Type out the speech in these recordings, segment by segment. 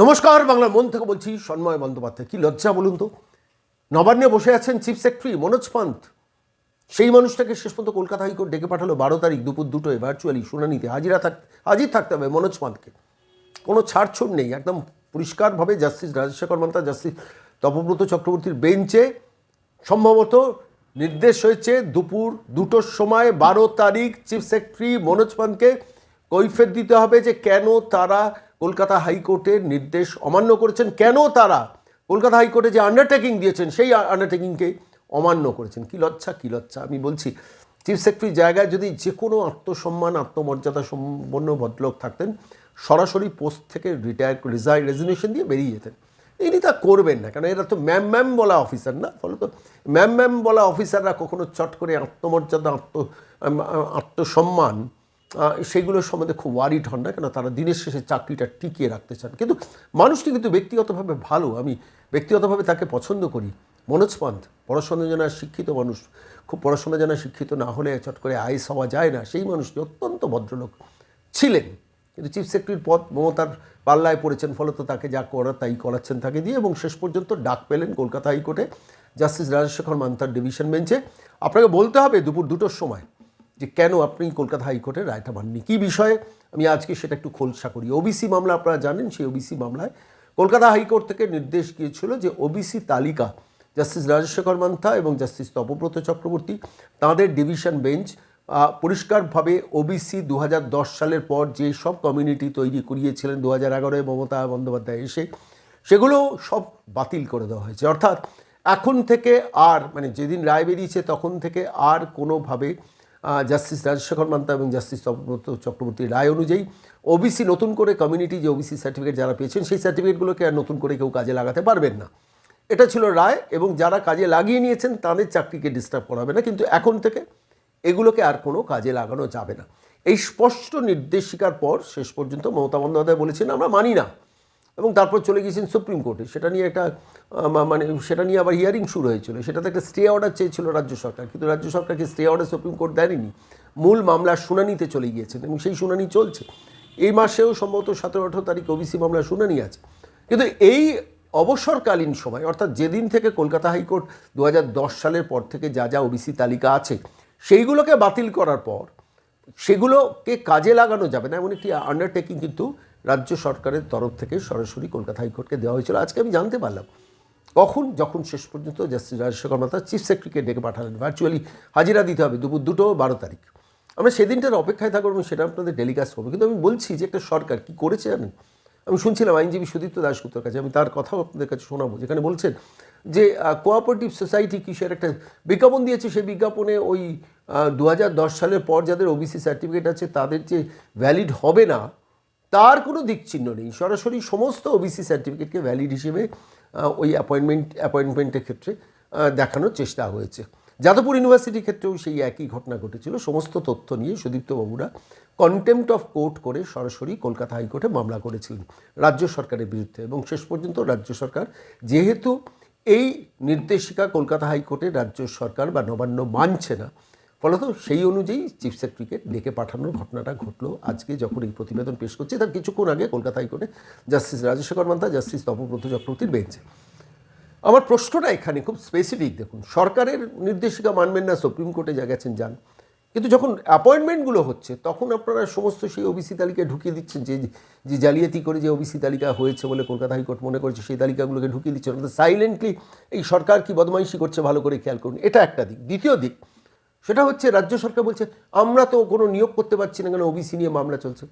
নমস্কার বাংলার মন থেকে বলছি সন্ময় বন্দ্যোপাধ্যায়। কি লজ্জা বলুন তো? নবান্নে বসে আছেন চিফ সেক্রেটারি মনোজ পান্ত সেই মানুষটাকে শেষ পর্যন্ত কলকাতা হাইকোর্ট ডেকে পাঠালো বারো তারিখ দুপুর দুটোয় ভার্চুয়ালি শুনানিতে। হাজিরা থাক, হাজির থাকতে হবে মনোজ পান্তকে কোনো ছাড়ছুট নেই, একদম পরিষ্কারভাবে জাস্টিস, রাজশেখর মান্তা, জাস্টিস তপব্রত চক্রবর্তীর বেঞ্চে। সম্ভবত নির্দেশ হয়েছে দুপুর দুটোর সময় বারো তারিখ চিফ সেক্রেটারি মনোজ পান্তকে কৈফেত দিতে হবে যে কেন তারা কলকাতা হাইকোর্টের নির্দেশ অমান্য করেছেন। কেন তারা? কলকাতা হাইকোর্টে যে আন্ডারটেকিং দিয়েছেন, সেই আন্ডারটেকিংকে অমান্য করেছেন। কি লজ্জা কি লজ্জা। আমি বলছি চিফ সেক্রেটারির জায়গায় যদি যে কোনো আত্মসম্মান, আত্মমর্যাদা সম্পন্ন ভদ্রলোক থাকতেন, সরাসরি পোস্ট থেকে রিটায়ার রিজাইন রেজিগনেশন দিয়ে বেরিয়ে যেতেন। ইনি তা করবেন না কারণ এরা তো ম্যাম ম্যাম বলা অফিসার না। ফলত ম্যাম ম্যাম বলা অফিসাররা কখনো চট করে আত্মমর্যাদা, আত্ম আত্মসম্মান সেগুলোর সম্বন্ধে খুব ওয়ারিড হন না কেন তারা দিনের শেষে চাকরিটা টিকিয়ে রাখতে চান। কিন্তু মানুষটি কিন্তু ব্যক্তিগতভাবে ভালো। আমি ব্যক্তিগতভাবে তাকে পছন্দ করি। মনোজ পান্ত পড়াশোনা জানা শিক্ষিত মানুষ। খুব পড়াশোনা জানা শিক্ষিত না হলে চট করে আইস হওয়া যায় না। সেই মানুষটি অত্যন্ত ভদ্রলোক ছিলেন। কিন্তু চিফ সেক্রেটারির পদ মমতার পাল্লায় পড়েছেন, ফলত তাকে যা করার তাই করাচ্ছেন তাকে দিয়ে এবং শেষ পর্যন্ত ডাক পেলেন কলকাতা হাইকোর্টে। জাস্টিস রাজশেখর মান্তার ডিভিশন বেঞ্চে। আপনাকে বলতে হবে, দুপুর দুটোর সময় যে কেন আপনি কলকাতা হাইকোর্টের রায়টা মাননি? কী বিষয়ে আমি আজকে সেটা একটু খোলসা করি? ওবিসি মামলা আপনারা জানেন, সেই ওবিসি মামলায় কলকাতা হাইকোর্ট থেকে নির্দেশ গিয়েছিল যে ওবিসি তালিকা জাস্টিস রাজশেখর মান্থা এবং জাস্টিস তপব্রত চক্রবর্তী তাঁদের ডিভিশন বেঞ্চ পরিষ্কারভাবে ওবিসি দু হাজার দশ সালের পর যে সব কমিউনিটি তৈরি করিয়েছিলেন দু হাজার এগারোয় মমতা বন্দ্যোপাধ্যায় এসে, সেগুলো সব বাতিল করে দেওয়া হয়েছে। অর্থাৎ এখন থেকে আর মানে যেদিন রায় বেরিয়েছে তখন থেকে আর কোনোভাবে জাস্টিস রাজশেখর মান্তা এবং জাস্টিস তপব্রত চক্রবর্তীর রায় অনুযায়ী ওবিসি নতুন করে কমিউনিটি যে ওবিসি সার্টিফিকেট যারা পেয়েছেন, সেই সার্টিফিকেটগুলোকে আর নতুন করে কেউ কাজে লাগাতে পারবেন না। এটা ছিল রায় এবং যারা কাজে লাগিয়ে নিয়েছেন, তাদের চাকরিকে ডিস্টার্ব করা হবে না। কিন্তু এখন থেকে এগুলোকে আর কোনো কাজে লাগানো যাবে না। এই স্পষ্ট নির্দেশিকার পর শেষ পর্যন্ত মমতা বন্দ্যোপাধ্যায় বলেছেন, আমরা মানি না। এবং তারপর চলে গিয়েছেন সুপ্রিম কোর্টে। সেটা নিয়ে একটা মানে সেটা নিয়ে আবার হিয়ারিং শুরু হয়েছিল। সেটাতে একটা স্টে অর্ডার চেয়েছিল রাজ্য সরকার, কিন্তু রাজ্য সরকারকে স্টে অর্ডার সুপ্রিম কোর্ট দেয়নি। মূল মামলার শুনানিতে চলে গিয়েছেন এবং সেই শুনানি চলছে। এই মাসেও সম্ভবত সতেরো, আঠেরো তারিখ ওবিসি মামলার শুনানি আছে। কিন্তু এই অবসরকালীন সময়, অর্থাৎ যেদিন থেকে কলকাতা হাইকোর্ট দু হাজার দশ সালের পর থেকে যা যা ওবিসি তালিকা আছে, সেইগুলোকে বাতিল করার পর, সেগুলোকে কাজে লাগানো যাবে না। এমন একটি আন্ডারটেকিং কিন্তু রাজ্য সরকারের তরফ থেকে সরাসরি কলকাতা হাইকোর্টকে দেওয়া হয়েছিল। আজকে আমি জানতে পারলাম, কখন, যখন শেষ পর্যন্ত জাস্টিস রাজশেখর মাতা চিফ সেক্রেটারিকে ডেকে পাঠালেন। ভার্চুয়ালি হাজিরা দিতে হবে দুপুর দুটো বারো তারিখ। আমরা সেদিনটার অপেক্ষায় থাকব এবং সেটা আপনাদের টেলিকাস্ট করব। কিন্তু আমি বলছি যে একটা সরকার কি করেছে জানেন? আমি শুনছিলাম আইনজীবী সুদীপ্ত দাশগুপ্তর কাছে, আমি তার কথাও আপনাদের কাছে শোনাবো, যেখানে বলছেন যে কোঅপারেটিভ সোসাইটি কিসের একটা বিজ্ঞাপন দিয়েছে? সেই বিজ্ঞাপনে ওই দু হাজার দশ সালের পর যাদের ওবিসি সার্টিফিকেট আছে, তাদের যে ভ্যালিড হবে না তার কোনো দিকচিহ্ন নেই। সরাসরি সমস্ত ওবিসি সার্টিফিকেটকে ভ্যালিড হিসেবে ওই অ্যাপয়েন্টমেন্ট অ্যাপয়েন্টমেন্টের ক্ষেত্রে দেখানোর চেষ্টা হয়েছে। যাদবপুর ইউনিভার্সিটির ক্ষেত্রেও সেই একই ঘটনা ঘটেছিল। সমস্ত তথ্য নিয়ে সুদীপ্ত বাবুরা কন্টেম্পট অফ কোর্ট করে সরাসরি কলকাতা হাইকোর্টে মামলা করেছিলেন রাজ্য সরকারের বিরুদ্ধে এবং শেষ পর্যন্ত রাজ্য সরকার যেহেতু এই নির্দেশিকা কলকাতা হাইকোর্টে রাজ্য সরকার বা নবান্ন মানছে না ফলত সেই অনুযায়ী চিফ সেক্রেটারিকে ডেকে পাঠানোর ঘটনাটা ঘটলো। আজকে যখন এই প্রতিবেদন পেশ করছে, তার কিছুক্ষণ আগে কলকাতা হাইকোর্টে জাস্টিস রাজশেখর মান্তা জাস্টিস তপব্রত চক্রবর্তীর বেঞ্চে। আমার প্রশ্নটা এখানে খুব স্পেসিফিক দেখুন, সরকারের নির্দেশিকা মানবেন না সুপ্রিম কোর্টে যা গেছেন, যান। কিন্তু যখন অ্যাপয়েন্টমেন্টগুলো হচ্ছে, তখন আপনারা সমস্ত সেই ওবিসি তালিকায় ঢুকিয়ে দিচ্ছেন যে যে জালিয়াতি করে যে ওবিসি তালিকা হয়েছে বলে কলকাতা হাইকোর্ট মনে করেছে, সেই তালিকাগুলোকে ঢুকিয়ে দিচ্ছেন। অর্থাৎ সাইলেন্টলি এই সরকার কি বদমাইশি করছে, ভালো করে খেয়াল করুন। এটা একটা দিক। দ্বিতীয় দিক সেটা হচ্ছে রাজ্য সরকার বলছে, আমরা তো কোনো নিয়োগ করতে পারছি না কেন ওবিসি নিয়ে মামলা চলছে।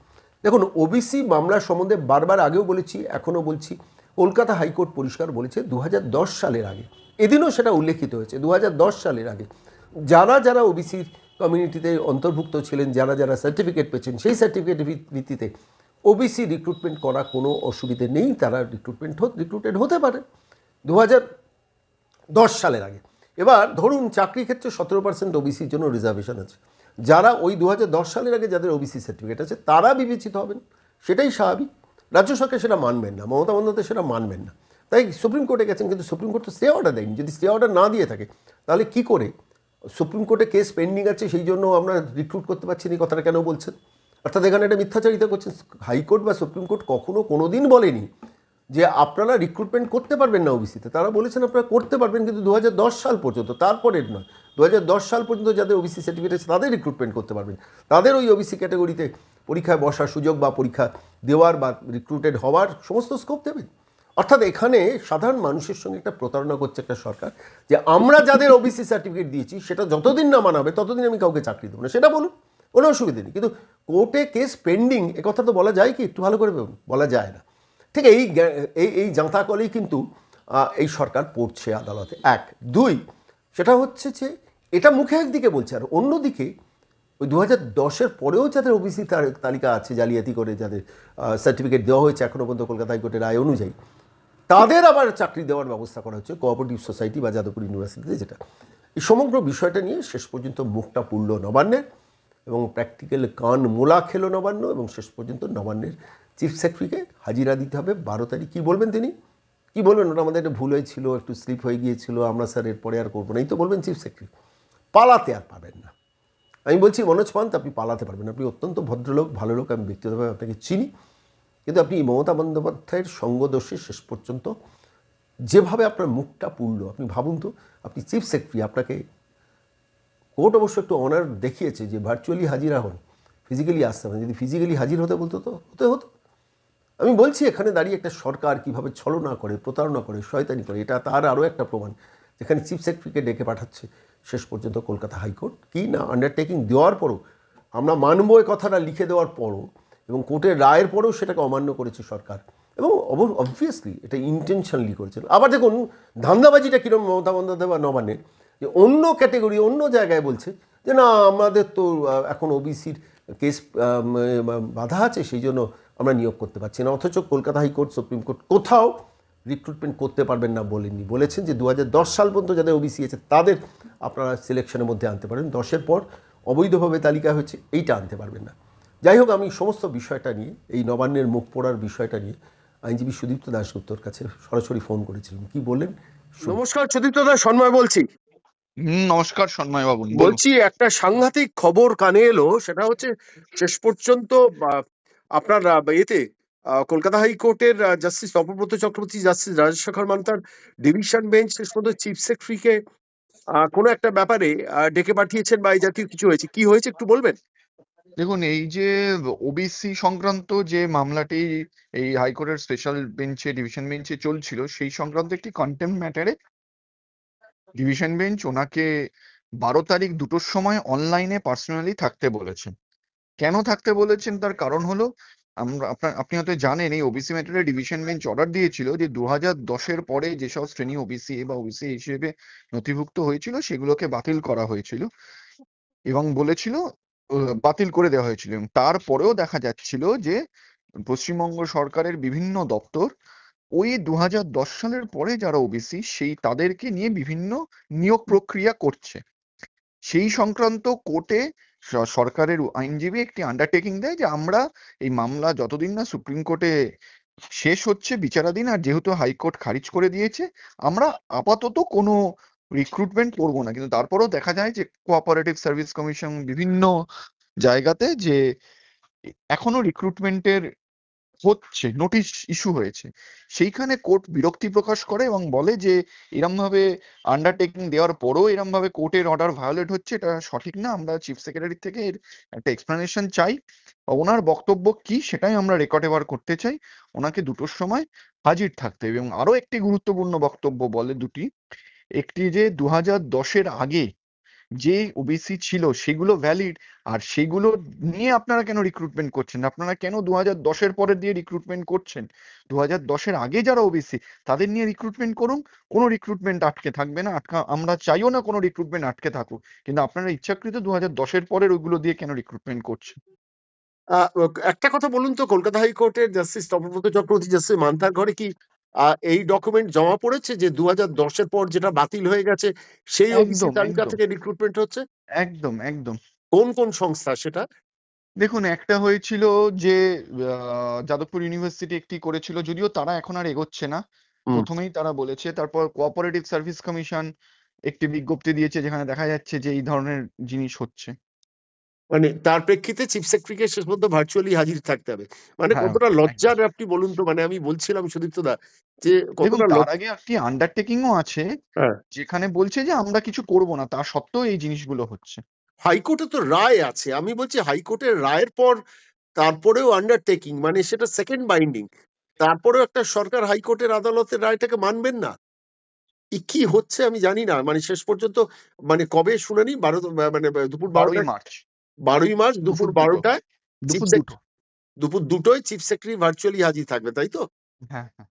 দেখুন ওবিসি মামলার সম্বন্ধে বারবার আগেও বলেছি, এখনও বলছি, কলকাতা হাইকোর্ট পরিষ্কার বলেছে দু হাজার দশ সালের আগে, এদিনও সেটা উল্লেখিত হয়েছে দু হাজার দশ সালের আগে, যারা যারা ওবিসির কমিউনিটিতে অন্তর্ভুক্ত ছিলেন, যারা যারা সার্টিফিকেট পেয়েছেন, সেই সার্টিফিকেট ভিত্তিতে ওবিসি রিক্রুটমেন্ট করা কোনো অসুবিধে নেই, তারা রিক্রুটমেন্ট রিক্রুটেড হতে পারে। দু দশ সালের আগে এবার ধরুন চাকরি ক্ষেত্রে সতেরো পার্সেন্ট ওবিসির জন্য রিজার্ভেশন আছে। যারা ওই দু হাজার দশ সালের আগে যাদের ওবিসি সার্টিফিকেট আছে, তারা বিবেচিত হবেন। সেটাই স্বাভাবিক। রাজ্য সরকার সেটা মানবেন না, মমতা বন্দ্যোপাধ্যায় সেটা মানবেন না। তাই সুপ্রিম কোর্টে গেছেন, কিন্তু সুপ্রিম কোর্ট তো স্টে অর্ডার দেয়নি। যদি স্টে অর্ডার না দিয়ে থাকে, তাহলে কি করে? সুপ্রিম কোর্টে কেস পেন্ডিং আছে, সেই জন্য আমরা রিক্রুট করতে পারছি না কথাটা কেন বলছেন? অর্থাৎ এখানে একটা মিথ্যাচারিতা করছেন। হাইকোর্ট বা সুপ্রিম কোর্ট কখনো কোনো দিন বলেনি যে আপনারা রিক্রুটমেন্ট করতে পারবেন না ওবিসিতে তারা বলেছেন আপনারা করতে পারবেন কিন্তু দু হাজার দশ সাল পর্যন্ত, তারপরের নয়। দু সাল পর্যন্ত যাদের ওবিসি সার্টিফিকেট আছে, তাদের রিক্রুটমেন্ট করতে পারবেন। তাদের ওই ওবিসি ক্যাটাগরিতে পরীক্ষায় বসার সুযোগ বা পরীক্ষা দেওয়ার বা রিক্রুটেড হওয়ার সমস্ত স্কোপ দেবেন। অর্থাৎ এখানে সাধারণ মানুষের সঙ্গে একটা প্রতারণা করছে একটা সরকার যে আমরা যাদের ওবিসি সার্টিফিকেট দিয়েছি, সেটা যতদিন না মানাবে, ততদিন আমি কাউকে চাকরি দেবো না। সেটা বলুন, কোনো অসুবিধে নেই। কিন্তু কোর্টে কেস পেন্ডিং এ কথা তো বলা যায় কি? একটু ভালো করে বলা যায় না। ঠিক এই এই এই জাঁতা কলেই কিন্তু এই সরকার পড়ছে আদালতে। এক। দুই, সেটা হচ্ছে যে, এটা মুখে একদিকে বলছে, আর অন্যদিকে ওই দু হাজার দশের পরেও যাদের ওবিসি তালিকা আছে জালিয়াতি করে যাদের সার্টিফিকেট দেওয়া হয়েছে এখনও পর্যন্ত কলকাতা হাইকোর্টের রায় অনুযায়ী, তাদের আবার চাকরি দেওয়ার ব্যবস্থা করা হচ্ছে কোঅপারেটিভ সোসাইটি বা যাদবপুর ইউনিভার্সিটিতে যেটা। এই সমগ্র বিষয়টা নিয়ে শেষ পর্যন্ত মুখটা পুরল নবান্নের, এবং প্র্যাকটিক্যাল কান মোলা খেলো নবান্ন, এবং শেষ পর্যন্ত নবান্নের চিফ সেক্রেটারিকে হাজিরা দিতে হবে বারো তারিখ। কী বলবেন তিনি? কি বলবেন? ওটা আমাদের একটা ভুল হয়েছিল, একটু স্লিপ হয়ে গিয়েছিল, আমরা স্যার এরপরে আর করব না। এই তো বলবেন চিফ সেক্রেটারি পালাতে আর পাবেন না। আমি বলছি, মনোজ পান্ত, আপনি পালাতে পারবেন আপনি অত্যন্ত ভদ্রলোক, ভালো লোক, আমি ব্যক্তিগতভাবে আপনাকে চিনি। কিন্তু আপনি মমতা বন্দ্যোপাধ্যায়ের সঙ্গদোষে শেষ পর্যন্ত যেভাবে আপনার মুখটা পুড়ল, আপনি ভাবুন তো, আপনি চিফ সেক্রেটারি আপনাকে কোর্ট অবশ্য একটু অনার দেখিয়েছে যে ভার্চুয়ালি হাজিরা হন। ফিজিক্যালি আসতে হবে যদি ফিজিক্যালি হাজির হতে বলতো তো, হতে হতো। আমি বলছি, এখানে দাঁড়িয়ে একটা সরকার কীভাবে ছলনা করে, প্রতারণা করে, শয়তানি করে, এটা তার আরও একটা প্রমাণ। যেখানে চিফ সেক্রেটারিকে ডেকে পাঠাচ্ছে, শেষ পর্যন্ত কলকাতা হাইকোর্ট। কি না আন্ডারটেকিং দেওয়ার পরও, আমরা মানব এই কথাটা লিখে দেওয়ার পরও, এবং কোর্টের রায়ের পরেও সেটাকে অমান্য করেছে সরকার। এবং অবভিয়াসলি এটা ইন্টেনশনালি করেছিল। আবার দেখুন, ধান্দাবাজিটা কীরকম মমতা বন্দ্যোপাধ্যায় বা নবান্নের, যে অন্য ক্যাটেগরি অন্য জায়গায় বলছে যে, না, আমাদের তো এখন ওবিসির কেস বাধা আছে, সেই জন্য আমরা নিয়োগ করতে পারছি না। অথচ Kolkata high court, supreme court কোথাও রিক্রুটমেন্ট করতে পারবেন না বলেননি। বলেছেন যে দু হাজার দশ সাল পর্যন্ত যাদের ওবিসি আছে, তাদের আপনারা সিলেকশনের মধ্যে আনতে পারেন। দশের পর অবৈধভাবে তালিকা হয়েছে, এইটা আনতে পারবেন না। যাই হোক, আমি সমস্ত বিষয়টা নিয়ে, এই নবান্নের মুখ পড়ার বিষয়টা নিয়ে আইনজীবী সুদীপ্ত দাশগুপ্তর কাছে সরাসরি ফোন করেছিলাম। কি বললেন নমস্কার, সুদীপ্ত দাস, সন্ময় বলছি। নমস্কার সন্ময় বাবু বলছি একটা সাংঘাতিক খবর কানে এলো সেটা হচ্ছে শেষ পর্যন্ত আপনার এতে কলকাতা হাইকোর্টের জাস্টিস অপব্রত চক্রবর্তী জাস্টিস রাজশেখর মান্তার ডিভিশন বেঞ্চ শেষ পর্যন্ত চিফ সেক্রেটারিকে কোনো একটা ব্যাপারে ডেকে পাঠিয়েছেন বা এই জাতীয় কিছু হয়েছে। কি হয়েছে একটু বলবেন? দেখুন এই যে ওবিসি সংক্রান্ত যে মামলাটি এই হাইকোর্টের স্পেশাল বেঞ্চে ডিভিশন বেঞ্চে চলছিল সেই সংক্রান্ত একটি কন্টেম্প ম্যাটারে ডিভিশন বেঞ্চ ওনাকে বারো তারিখ দুটোর সময় অনলাইনে পার্সোনালি থাকতে বলেছেন। কেন থাকতে বলেছেন? তার কারণ হলো, আমরা, আপনার, আপনি হয়তো জানেন, এই ওবিসি ম্যাটারে ডিভিশন বেঞ্চ অর্ডার দিয়েছিল যে দু হাজার দশের পরে যেসব শ্রেণি ওবিসি বা ওবিসি হিসেবে নথিভুক্ত হয়েছিল, সেগুলোকে বাতিল করা হয়েছিল এবং বলেছিল বাতিল করে দেওয়া হয়েছিল এবং তারপরেও দেখা যাচ্ছিল যে পশ্চিমবঙ্গ সরকারের বিভিন্ন দপ্তর ওই দু সালের পরে যারা ওবিসি সেই তাদেরকে নিয়ে বিভিন্ন নিয়োগ প্রক্রিয়া করছে। সেই সংক্রান্ত কোর্টে সরকারের আইনজীবী একটি আন্ডারটেকিং দেয় যে, আমরা এই মামলা যতদিন না সুপ্রিম কোর্টে শেষ হচ্ছে বিচারাধীন, আর যেহেতু হাইকোর্ট খারিজ করে দিয়েছে, আমরা আপাতত কোনো রিক্রুটমেন্ট করব না। কিন্তু তারপরেও দেখা যায় যে কোঅপারেটিভ সার্ভিস কমিশন বিভিন্ন জায়গাতে যে, এখনও রিক্রুটমেন্টের হচ্ছে নোটিশ ইস্যু হয়েছে। সেইখানে কোর্ট বিরক্তি প্রকাশ করে এবং বলে যে এরম ভাবে আন্ডারটেকিং দেওয়ার পরও এরম ভাবে কোর্টের অর্ডার ভায়োলেট হচ্ছে, এটা সঠিক না। আমরা চিফ সেক্রেটারি থেকে এর একটা এক্সপ্লেনেশন চাই। ওনার বক্তব্য কি সেটাই আমরা রেকর্ড এবার করতে চাই। ওনাকে দুটোর সময় হাজির থাকতে হবে। এবং আরও একটি গুরুত্বপূর্ণ বক্তব্য বলে দুটি। একটি যে দু হাজার দশের আগে যে ওবিসি ছিল সেগুলো ভ্যালিড আর সেগুলো নিয়ে আপনারা কেন রিক্রুটমেন্ট করছেন? আপনারা কেন দু হাজার দশের পরে দিয়ে রিক্রুটমেন্ট করছেন? দু হাজার দশের আগে যারা ওবিসি তাদের নিয়ে রিক্রুটমেন্ট করুন। কোনো রিক্রুটমেন্ট আটকে থাকবে না। আটকা, আমরা চাইও না কোনো রিক্রুটমেন্ট আটকে থাকুক। কিন্তু আপনারা ইচ্ছাকৃত দু হাজার দশের পরের ওইগুলো দিয়ে কেন রিক্রুটমেন্ট করছেন? একটা কথা বলুন তো, কলকাতা হাইকোর্টের জাস্টিস তপব্রত চক্রবর্তী, জাস্টিস মান্তার ঘরে কি এই ডকুমেন্ট জমা পড়েছে যে দু হাজার দশের পর যেটা বাতিল হয়ে গেছে সেই একদম, তালিকা থেকে রিক্রুটমেন্ট হচ্ছে? একদম একদম। কোন কোন সংস্থা সেটা? দেখুন একটা হয়েছিল যে যাদবপুর ইউনিভার্সিটি একটি করেছিল যদিও তারা এখন আর এগোচ্ছে না। প্রথমেই তারা বলেছে তারপর কোঅপারেটিভ সার্ভিস কমিশন একটি বিজ্ঞপ্তি দিয়েছে যেখানে দেখা যাচ্ছে যে এই ধরনের জিনিস হচ্ছে। মানে তার প্রেক্ষিতে চিফ সেক্রেটারিকে শেষ পর্যন্ত ভার্চুয়ালি হাজির থাকতে হবে। মানে হ্যাঁ, কতটা লজ্জার আপনি বলুন তো মানে আমি বলছিলাম সুদীপ্ত দা যে কতটা তার আগে একটি আন্ডারটেকিংও আছে হ্যাঁ। যেখানে বলছে যে আমরা কিছু করব না তা সত্ত্বেও এই জিনিসগুলো হচ্ছে। হাইকোর্টে তো রায় আছে। আমি বলছি হাইকোর্টের রায়ের পর তারপরেও আন্ডারটেকিং মানে সেটা সেকেন্ড বাইন্ডিং তারপরেও একটা সরকার হাইকোর্টের আদালতের রায়টাকে মানবেন না? কি হচ্ছে আমি জানি না। মানে শেষ পর্যন্ত মানে কবে শুনানি? বারো মানে দুপুর বারোই মার্চ। বারোই মার্চ দুপুর বারোটায় দুপুর দুপুর দুটোয় চিফ সেক্রেটারি ভার্চুয়ালি হাজির থাকবে তাই তো? হ্যাঁ হ্যাঁ।